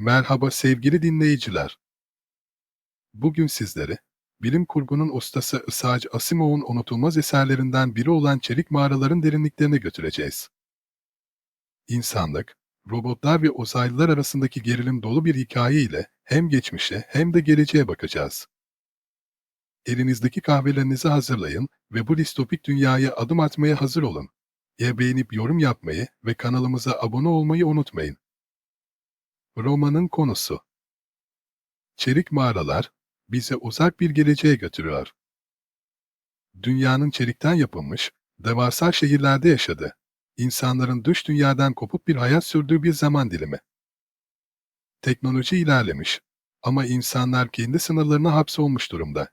Merhaba sevgili dinleyiciler. Bugün sizleri, bilim kurgunun ustası Isaac Asimov'un unutulmaz eserlerinden biri olan çelik mağaraların derinliklerine götüreceğiz. İnsanlık, robotlar ve uzaylılar arasındaki gerilim dolu bir hikaye ile hem geçmişe hem de geleceğe bakacağız. Elinizdeki kahvelerinizi hazırlayın ve bu distopik dünyaya adım atmaya hazır olun. Ya beğenip yorum yapmayı ve kanalımıza abone olmayı unutmayın. Romanın konusu Çelik mağaralar bize uzak bir geleceğe götürüyor. Dünyanın çelikten yapılmış, devasa şehirlerde yaşadı. İnsanların dış dünyadan kopup bir hayat sürdüğü bir zaman dilimi. Teknoloji ilerlemiş ama insanlar kendi sınırlarına hapsolmuş durumda.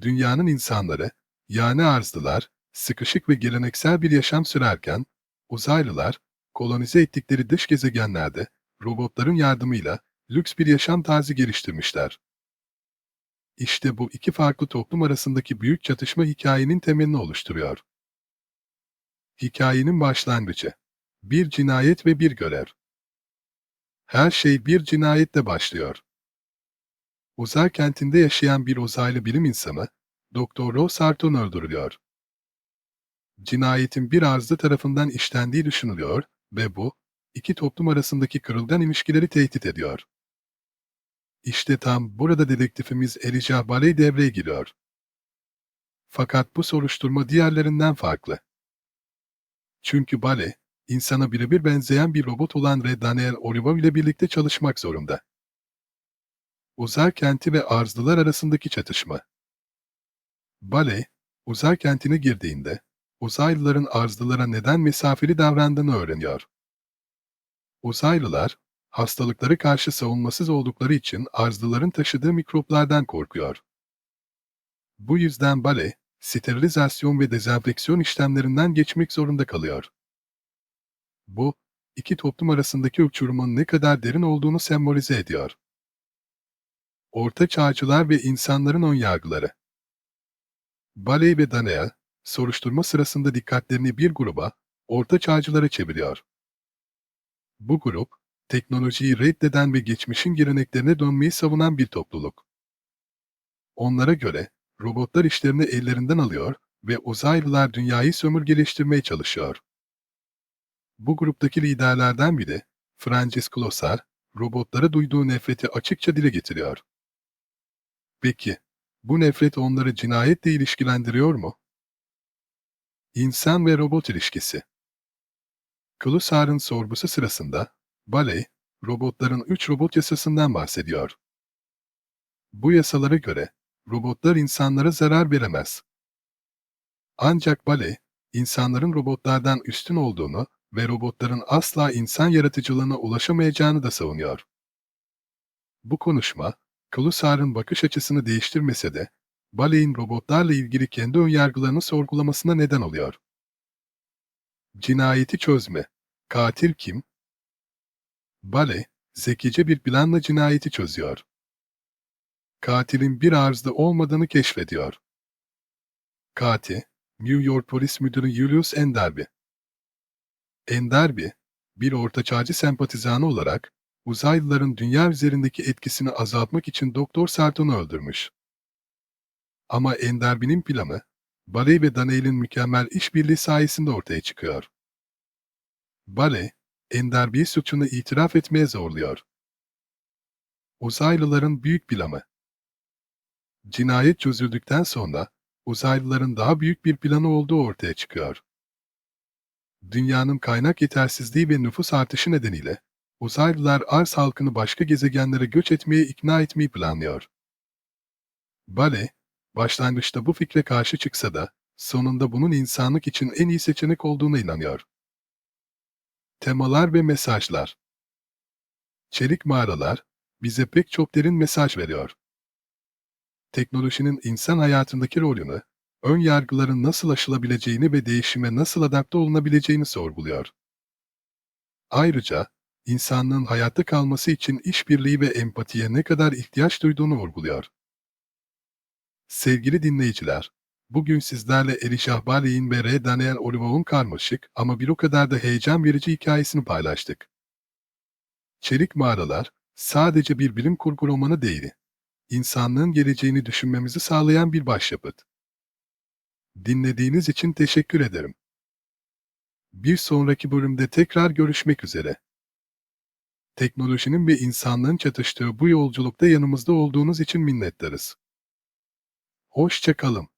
Dünyanın insanları, yani arzlılar, sıkışık ve geleneksel bir yaşam sürerken, uzaylılar, kolonize ettikleri dış gezegenlerde robotların yardımıyla lüks bir yaşam tarzı geliştirmişler. İşte bu iki farklı toplum arasındaki büyük çatışma hikayenin temelini oluşturuyor. Hikayenin başlangıcı. Bir cinayet ve bir görev. Her şey bir cinayetle başlıyor. Uzay kentinde yaşayan bir uzaylı bilim insanı, Doktor Ross Harton öldürülüyor. Cinayetin bir arzı tarafından işlendiği düşünülüyor ve bu, iki toplum arasındaki kırılgan ilişkileri tehdit ediyor. İşte tam burada dedektifimiz Elijah Baley devreye giriyor. Fakat bu soruşturma diğerlerinden farklı. Çünkü Baley, insana birebir benzeyen bir robot olan Red Daniel Olivo ile birlikte çalışmak zorunda. Uzay kenti ve arzlılar arasındaki çatışma. Baley, uzay kentine girdiğinde, uzaylıların arzlılara neden mesafeli davrandığını öğreniyor. Uzaylılar, hastalıkları karşı savunmasız oldukları için arzlıların taşıdığı mikroplardan korkuyor. Bu yüzden bale, sterilizasyon ve dezenfeksiyon işlemlerinden geçmek zorunda kalıyor. Bu, iki toplum arasındaki uçurumun ne kadar derin olduğunu sembolize ediyor. Orta çağcılar ve insanların önyargıları Baley ve Daniel, soruşturma sırasında dikkatlerini bir gruba, orta çağcılara çeviriyor. Bu grup, teknolojiyi reddeden ve geçmişin geleneklerine dönmeyi savunan bir topluluk. Onlara göre, robotlar işlerini ellerinden alıyor ve uzaylılar dünyayı sömürgeleştirmeye çalışıyor. Bu gruptaki liderlerden biri, Francis Klossar, robotlara duyduğu nefreti açıkça dile getiriyor. Peki, bu nefret onları cinayetle ilişkilendiriyor mu? İnsan ve robot ilişkisi Klossar'ın sorgusu sırasında, Baley, robotların üç robot yasasından bahsediyor. Bu yasalara göre, robotlar insanlara zarar veremez. Ancak Baley, insanların robotlardan üstün olduğunu ve robotların asla insan yaratıcılığına ulaşamayacağını da savunuyor. Bu konuşma, Klossar'ın bakış açısını değiştirmese de, Baley'in robotlarla ilgili kendi önyargılarını sorgulamasına neden oluyor. Cinayeti çözme. Katil kim? Bale, zekice bir planla cinayeti çözüyor. Katilin bir arzda olmadığını keşfediyor. Katil, New York Polis Müdürü Julius Enderby. Enderby, bir ortaçağcı sempatizanı olarak, uzaylıların dünya üzerindeki etkisini azaltmak için Doktor Sarton'u öldürmüş. Ama Enderby'nin planı, Baley ve Daniel'in mükemmel işbirliği sayesinde ortaya çıkıyor. Baley, Enderby'yi suçunu itiraf etmeye zorluyor. Uzaylıların büyük planı Cinayet çözüldükten sonra uzaylıların daha büyük bir planı olduğu ortaya çıkıyor. Dünyanın kaynak yetersizliği ve nüfus artışı nedeniyle uzaylılar arz halkını başka gezegenlere göç etmeye ikna etmeyi planlıyor. Bale, başlangıçta bu fikre karşı çıksa da sonunda bunun insanlık için en iyi seçenek olduğuna inanıyor. Temalar ve mesajlar Çelik mağaralar bize pek çok derin mesaj veriyor. Teknolojinin insan hayatındaki rolünü, ön yargıların nasıl aşılabileceğini ve değişime nasıl adapte olunabileceğini sorguluyor. Ayrıca, insanlığın hayatta kalması için işbirliği ve empatiye ne kadar ihtiyaç duyduğunu vurguluyor. Sevgili dinleyiciler, bugün sizlerle Elişah Baley'in ve R. Daniel Olivov'un karmaşık ama bir o kadar da heyecan verici hikayesini paylaştık. Çelik mağaralar sadece bir bilim kurgu romanı değil. İnsanlığın geleceğini düşünmemizi sağlayan bir başyapıt. Dinlediğiniz için teşekkür ederim. Bir sonraki bölümde tekrar görüşmek üzere. Teknolojinin ve insanlığın çatıştığı bu yolculukta yanımızda olduğunuz için minnettarız. Hoşça kalın.